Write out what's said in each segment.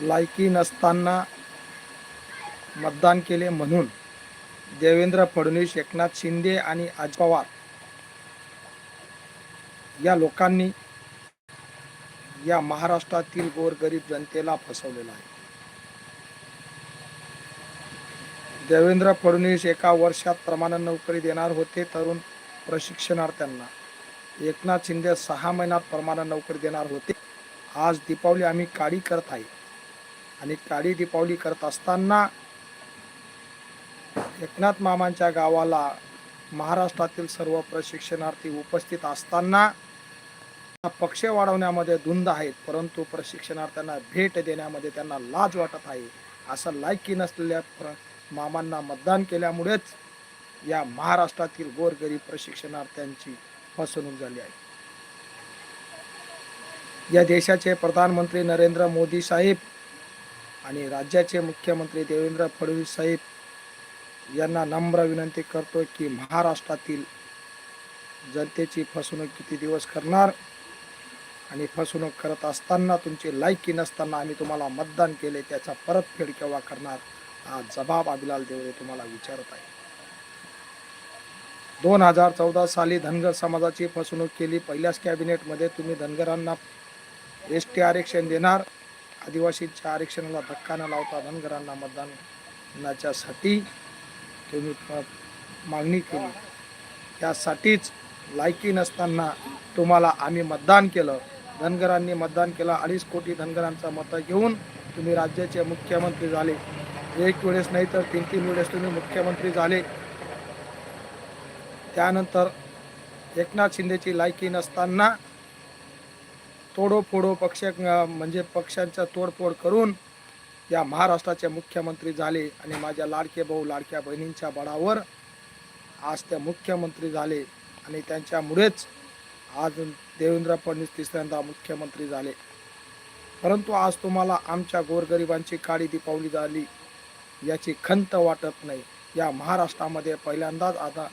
लायकी नसताना मतदान केले म्हणून देवेंद्र फडणवीस एकनाथ शिंदे आणि अजित पवार या लोकांनी या महाराष्ट्रातील गोरगरीब जनतेला फसवलेला आहे. देवेंद्र फडणवीस एका वर्षात प्रमाण नोकरी देणार होते तरुण प्रशिक्षणार्थ्यांना. एकनाथ शिंदे सहा महिन्यात प्रमाण नोकरी देणार होते. आज दीपावली आम्ही काळी करत आहे. आणि काळी दीपावली करत असताना एकनाथ मामांच्या गावाला महाराष्ट्रातील सर्व प्रशिक्षणार्थी उपस्थित असताना पक्ष वाढवण्यामध्ये धुंद आहेत परंतु प्रशिक्षणार्थ्यांना भेट देण्यामध्ये त्यांना लाज वाटत आहे. असं लायकी नसलेल्या प्र मामांना मतदान केल्यामुळेच या महाराष्ट्रातील गोरगरीब प्रशिक्षणार्थ्यांची फसवणूक झाली आहे. या देशाचे प्रधानमंत्री नरेंद्र मोदी साहेब आणि राज्याचे मुख्यमंत्री देवेंद्र फडणवीस साहेब यांना नम्र विनंती करतो की महाराष्ट्रातील जनतेची फसवणूक किती दिवस करणार आणि फसवणूक करत असताना तुमची लायकी नसताना आम्ही तुम्हाला मतदान केले त्याचा परतफेड केव्हा करणार? हा जबाब अभिलाल देवरे तुम्हाला विचारत आहे दोन हजार चौदा साली धनगर समाजाची फसवणूक केली. पहिल्याच कॅबिनेटमध्ये तुम्ही धनगरांना एस टी आरक्षण देणार. आदिवासींच्या आरक्षणाला धक्का न लावता धनगरांना मतदानाच्यासाठी तुम्ही मागणी केली. त्यासाठीच लायकी नसताना तुम्हाला आम्ही मतदान केलं. धनगरांनी मतदान केलं. अडीच कोटी धनगरांचा मतं घेऊन तुम्ही राज्याचे मुख्यमंत्री झाले. एक वेळेस नाही तर तीन तीन वेळेस तुम्ही मुख्यमंत्री झाले. त्यानंतर एकनाथ शिंदेची लायकी नसताना तोडोफोडो पक्ष म्हणजे पक्षांचा तोडफोड करून या महाराष्ट्राचे मुख्यमंत्री झाले आणि माझ्या लाडके भाऊ लाडक्या बहिणींच्या बळावर आज त्या मुख्यमंत्री झाले आणि त्यांच्यामुळेच आज देवेंद्र फडणवीस तिसऱ्यांदा मुख्यमंत्री झाले. परंतु आज तुम्हाला आमच्या गोरगरिबांची काळी दीपावली झाली याची खंत वाटत नाही. या महाराष्ट्रामध्ये पहिल्यांदाच आता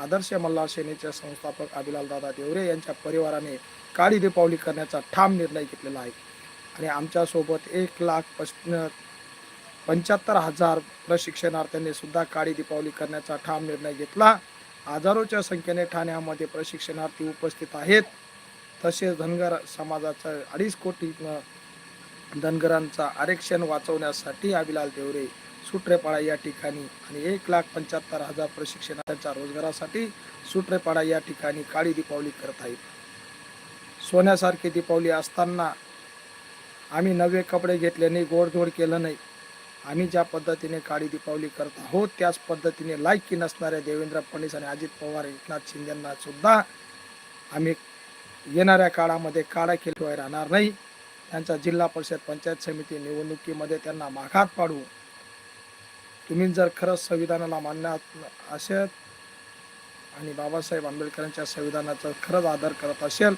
आदर्श मल्हार सेनेच्या संस्थापक अभिलाल दादा देवरे यांच्या परिवाराने काळी दीपावली करण्याचा ठाम निर्णय घेतलेला आहे. आणि आमच्यासोबत एक लाख पस पंच्याहत्तर हजार प्रशिक्षणार्थ्यांनी सुद्धा काळी दीपावली करण्याचा ठाम निर्णय घेतला. हजारोच्या संख्येने ठाण्यामध्ये प्रशिक्षणार्थी उपस्थित आहेत. तसेच धनगर समाजाचा अडीच कोटी धनगरांचा आरक्षण वाचवण्यासाठी अभिलाल देवरे सुट्रेपाडा या ठिकाणी आणि एक लाख पंच्याहत्तर हजार प्रशिक्षणाच्या रोजगारासाठी सुट्रेपाडा या ठिकाणी काळी दीपावली करत आहेत. सोन्यासारखी दीपावली असताना आम्ही नवे कपडे घेतले नाही गोडधोड केलं नाही. आम्ही ज्या पद्धतीने काळी दीपावली करत आहोत त्याच पद्धतीने लायकी नसणाऱ्या देवेंद्र फडणवीस आणि अजित पवार एकनाथ शिंदेंना सुद्धा आम्ही येणाऱ्या काळामध्ये काळा केल्याशिवाय राहणार नाही. त्यांचा जिल्हा परिषद पंचायत समिती निवडणुकीमध्ये त्यांना माघात पाडू. तुम्ही जर खरंच संविधानाला मान्य असेल आणि बाबासाहेब आंबेडकरांच्या संविधानाचा खरंच आदर करत असेल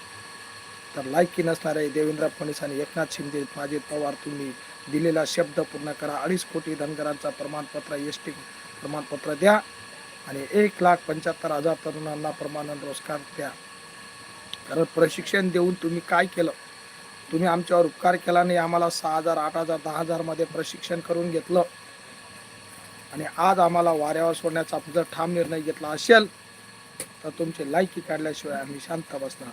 तर लायकी नसणारे देवेंद्र फडणवीस आणि एकनाथ शिंदे अजित पवार तुम्ही दिलेला शब्द पूर्ण करा. अडीच कोटी धनगरांचा प्रमाणपत्र एस टी प्रमाणपत्र द्या आणि एक लाख पंच्याहत्तर हजार तरुणांना प्रमाण रोजगार द्या. कारण प्रशिक्षण देऊन तुम्ही काय केलं? तुम्ही आमच्यावर उपकार केला नाही. आम्हाला सहा हजार आठ हजार दहा हजारमध्ये प्रशिक्षण करून घेतलं. आणि आज आम्हाला वाऱ्यावर सोडण्याचा जर ठाम निर्णय घेतला असेल तर तुमची लायकी काढल्याशिवाय आम्ही शांत बसणार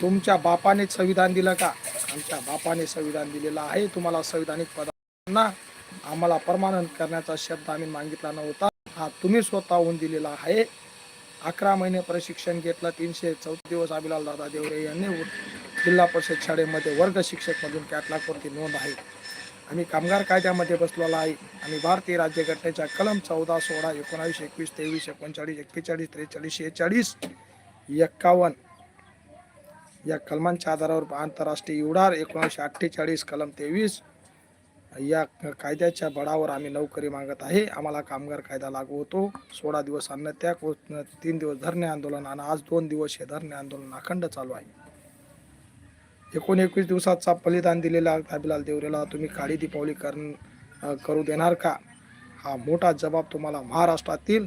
तुमच्या बापाने संविधान दिलं का? आमच्या बापाने संविधान दिलेलं आहे. तुम्हाला संविधानिक पदांना आम्हाला परमानंट करण्याचा शब्द आम्ही मागितला नव्हता. हा तुम्ही स्वतःहून दिलेला आहे. अकरा महिने प्रशिक्षण घेतलं. तीनशे चौदा दिवस अभिलाल दादा देवरे यांनी जिल्हा परिषद शाळेमध्ये वर्ग शिक्षक मधून कॅटलॉगवरती नोंद आहे. आम्ही कामगार कायद्यामध्ये बसलेला आहे. आणि भारतीय राज्यघटनेच्या कलम चौदा सोळा एकोणावीस एकवीस तेवीस एकोणचाळीस एक्केचाळीस त्रेचाळीस शेहेचाळीस एक्कावन्न या कलमांच्या आधारावर आंतरराष्ट्रीय उडार एकोणीसशे अठ्ठेचाळीस कलम तेवीस या कायद्याच्या बळावर आम्ही नोकरी मागत आहे. आम्हाला कामगार कायदा लागू होतो. सोळा दिवस अन्नत्याग व तीन दिवस धरणे आंदोलन आणि आज दोन दिवस हे धरणे आंदोलन अखंड चालू आहे. एकोण एकवीस दिवसाचा बलिदान दिलेला अभिलाल देवरेला तुम्ही काळी दीपावली कर करू देणार का? हा मोठा जबाब तुम्हाला महाराष्ट्रातील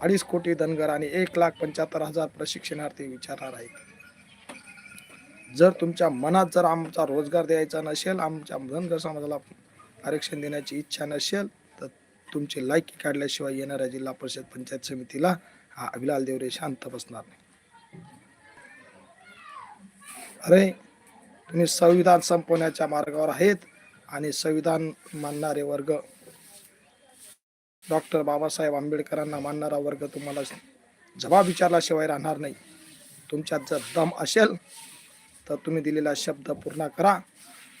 अडीच कोटी धनगर आणि एक लाख पंच्याहत्तर हजार प्रशिक्षणार्थी विचारणार आहेत. जर तुमच्या मनात जर आमचा रोजगार द्यायचा नसेल आमच्या धनगर समाजाला आरक्षण देण्याची इच्छा नसेल तर तुमची लायकी काढल्याशिवाय येणाऱ्या जिल्हा परिषद पंचायत समितीला हा अभिलाल देवरे शांत बसणार नाही. अरे तुम्ही संविधान संपवण्याच्या मार्गावर आहेत आणि संविधान मानणारे वर्ग. डॉक्टर बाबासाहेब आंबेडकरांना मानणारा वर्ग तुम्हाला जबाब विचारल्याशिवाय राहणार नाही. तुमच्यात जर दम असेल तर तुम्ही दिलेला शब्द पूर्ण करा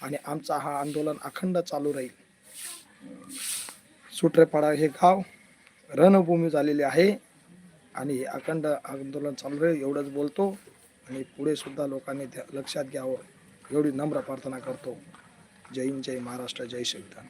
आणि आमचा हा आंदोलन अखंड चालू राहील. सुट्रेपाडा हे गाव रणभूमी झालेली आहे आणि हे अखंड आंदोलन चालू राहील एवढंच बोलतो. आणि पुढे सुद्धा लोकांनी लक्षात घ्यावं. एवढी नम्र प्रार्थना करतो. जय हिंद जय महाराष्ट्र जय संविधान